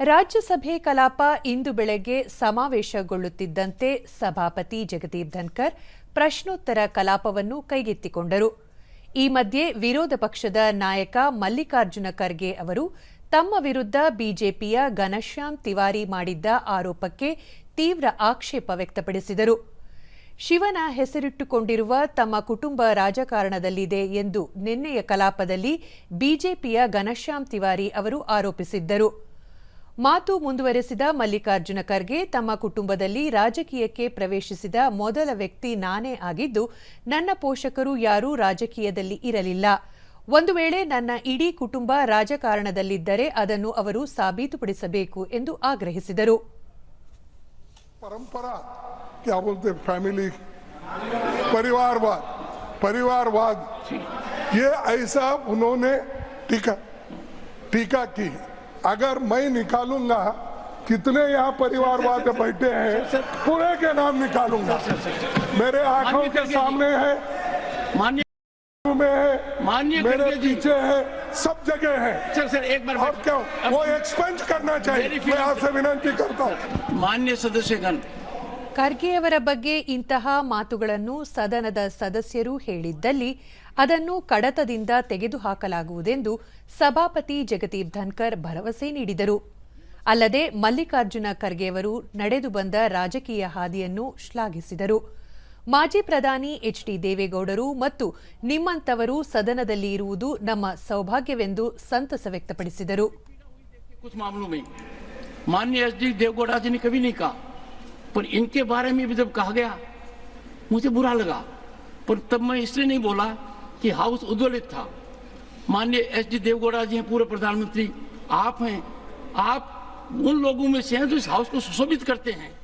ರಾಜ್ಯಸಭೆ ಕಲಾಪ ಇಂದು ಬೆಳಗ್ಗೆ ಸಮಾವೇಶಗೊಳ್ಳುತ್ತಿದ್ದಂತೆ ಸಭಾಪತಿ ಜಗದೀಪ್ ಧನ್ಕರ್ ಪ್ರಶ್ನೋತ್ತರ ಕಲಾಪವನ್ನು ಕೈಗೆತ್ತಿಕೊಂಡರು. ಈ ಮಧ್ಯೆ ವಿರೋಧ ಪಕ್ಷದ ನಾಯಕ ಮಲ್ಲಿಕಾರ್ಜುನ ಖರ್ಗೆ ಅವರು ತಮ್ಮ ವಿರುದ್ಧ ಬಿಜೆಪಿಯ ಘನಶ್ಯಾಮ್ ತಿವಾರಿ ಮಾಡಿದ್ದ ಆರೋಪಕ್ಕೆ ತೀವ್ರ ಆಕ್ಷೇಪ ವ್ಯಕ್ತಪಡಿಸಿದರು. ಶಿವನ ಹೆಸರಿಟ್ಟುಕೊಂಡಿರುವ ತಮ್ಮ ಕುಟುಂಬ ರಾಜಕಾರಣದಲ್ಲಿದೆ ಎಂದು ನಿನ್ನೆಯ ಕಲಾಪದಲ್ಲಿ ಬಿಜೆಪಿಯ ಘನಶ್ಯಾಮ್ ತಿವಾರಿ ಅವರು ಆರೋಪಿಸಿದ್ದರು. ಮಾತು ಮುಂದುವರೆಸಿದ ಮಲ್ಲಿಕಾರ್ಜುನ ಖರ್ಗೆ ತಮ್ಮ ಕುಟುಂಬದಲ್ಲಿ ರಾಜಕೀಯಕ್ಕೆ ಪ್ರವೇಶಿಸಿದ ಮೊದಲ ವ್ಯಕ್ತಿ ನಾನೇ ಆಗಿದ್ದು ನನ್ನ ಪೋಷಕರು ಯಾರೂ ರಾಜಕೀಯದಲ್ಲಿ ಇರಲಿಲ್ಲ ಒಂದು ವೇಳೆ ನನ್ನ ಇಡೀ ಕುಟುಂಬ ರಾಜಕಾರಣದಲ್ಲಿದ್ದರೆ ಅದನ್ನು ಅವರು ಸಾಬೀತುಪಡಿಸಬೇಕು ಎಂದು ಆಗ್ರಹಿಸಿದರು परंपरा क्या बोलते फैमिली परिवारवाद परिवारवाद ये ऐसा उन्होंने टीका टीका की अगर मैं निकालूँगा कितने यहाँ परिवारवाद बैठे हैं पूरे के नाम निकालूँगा। मेरे आँखों के सामने है मान्य में है मान्य मेरे पीछे है सब जगह है। सर सर एक बार और क्यों? क्या वो एक्सपेंज करना चाहिए। मैं आपसे विनती करता हूँ। मान्य सदस्यगण ಖರ್ಗೆಯವರ ಬಗ್ಗೆ ಇಂತಹ ಮಾತುಗಳನ್ನು ಸದನದ ಸದಸ್ಯರು ಹೇಳಿದ್ದಲ್ಲಿ ಅದನ್ನು ಕಡತದಿಂದ ತೆಗೆದುಹಾಕಲಾಗುವುದೆಂದು ಸಭಾಪತಿ ಜಗದೀಪ್ ಧನ್ಕರ್ ಭರವಸೆ ನೀಡಿದರು. ಅಲ್ಲದೆ ಮಲ್ಲಿಕಾರ್ಜುನ ಖರ್ಗೆಯವರು ನಡೆದು ಬಂದ ರಾಜಕೀಯ ಹಾದಿಯನ್ನು ಶ್ಲಾಘಿಸಿದರು. ಮಾಜಿ ಪ್ರಧಾನಿ ಎಚ್ ಡಿ ದೇವೇಗೌಡರು ಮತ್ತು ನಿಮ್ಮಂತವರು ಸದನದಲ್ಲಿ ಇರುವುದು ನಮ್ಮ ಸೌಭಾಗ್ಯವೆಂದು ಸಂತಸ ವ್ಯಕ್ತಪಡಿಸಿದರು. ಮಾನ್ಯ ಎಚ್ ಡಿ ದೇವೇಗೌಡ पर इनके बारे में भी जब कहा गया, मुझे बुरा लगा। पर तब मैं इसलिए नहीं बोला कि हाउस उद्वलित था। माननीय एस डी देवगौड़ा जी हैं, पूर्व प्रधानमंत्री, आप हैं। आप उन लोगों में से हैं जो इस हाउस को सुशोभित करते हैं।